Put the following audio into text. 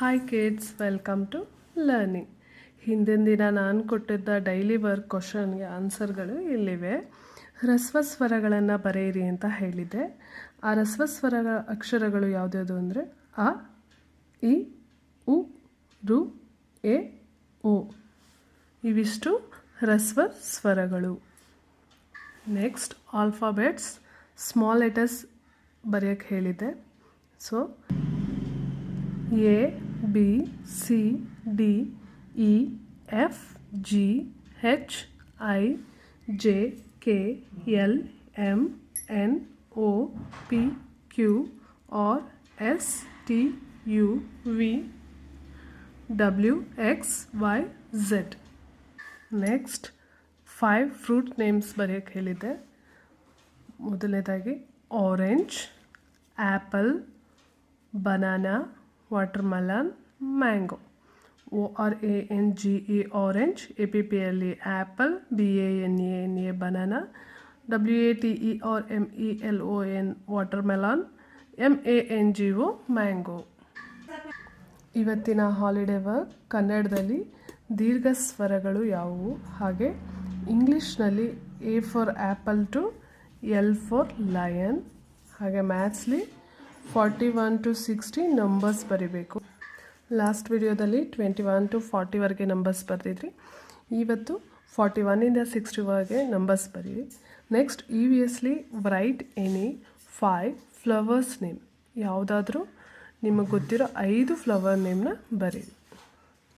Hi kids welcome to learning ಹಿಂದಿನ ದಿನ ನಾನು ಕೊಟ್ಟಿದ್ದ ಡೈಲಿ ವರ್ಕ್ ಕ್ವಶನ್ಗೆ ಆನ್ಸರ್ಗಳು ಇಲ್ಲಿವೆ. ಹ್ರಸ್ವ ಸ್ವರಗಳನ್ನು ಬರೆಯಿರಿ ಅಂತ ಹೇಳಿದ್ದೆ ಆ ಹ್ರಸ್ವ ಸ್ವರಗಳ ಅಕ್ಷರಗಳು ಯಾವುದ್ಯಾವುದು ಅಂದರೆ ಅ, ಇ, ಉ, ರು, ಎ ಒ ಇವಿಷ್ಟು ಹ್ರಸ್ವ ಸ್ವರಗಳು ನೆಕ್ಸ್ಟ್ ಆಲ್ಫಾಬೆಟ್ಸ್ ಸ್ಮಾಲ್ ಲೆಟರ್ಸ್ ಬರೆಯೋಕ್ಕೆ ಹೇಳಿದ್ದೆ so A B C D E F G H I J K L M N O P Q R S T U V W X Y Z next five fruit names ಬರೆಯೋಕ್ಕೆ ಹೇಳಿದ್ದೆ ಮೊದಲನೇದಾಗಿ orange apple banana watermelon mango. O R A N G E orange A P L E apple B A N A N A banana W A T E R M E L O N watermelon M A N G O mango. ಇವತ್ತಿನ holiday work ಕನ್ನಡದಲ್ಲಿ ದೀರ್ಘ ಸ್ವರಗಳು ಯಾವುವು? ಹಾಗೆ ಇಂಗ್ಲೀಷ್ನಲ್ಲಿ A for apple to L for lion, ಹಾಗೆ ಮ್ಯಾಥ್ಸ್ಲಿ forty one to sixty numbers ಬರಿಬೇಕು. Last ವಿಡಿಯೋದಲ್ಲಿ ಟ್ವೆಂಟಿ ಒನ್ ಟು ಫಾರ್ಟಿವರೆಗೆ ನಂಬರ್ಸ್ ಬರೆದಿದ್ರಿ. ಇವತ್ತು ಫಾರ್ಟಿ ಒನ್ನಿಂದ ಸಿಕ್ಸ್ಟಿವರೆಗೆ ನಂಬರ್ಸ್ ಬರೀರಿ. Next E V ಎಸ್ಲಿ write any five flowers name ಯಾವುದಾದ್ರೂ ನಿಮಗೆ ಗೊತ್ತಿರೋ ಐದು ಫ್ಲವರ್ ನೇಮ್ನ ಬರೀರಿ.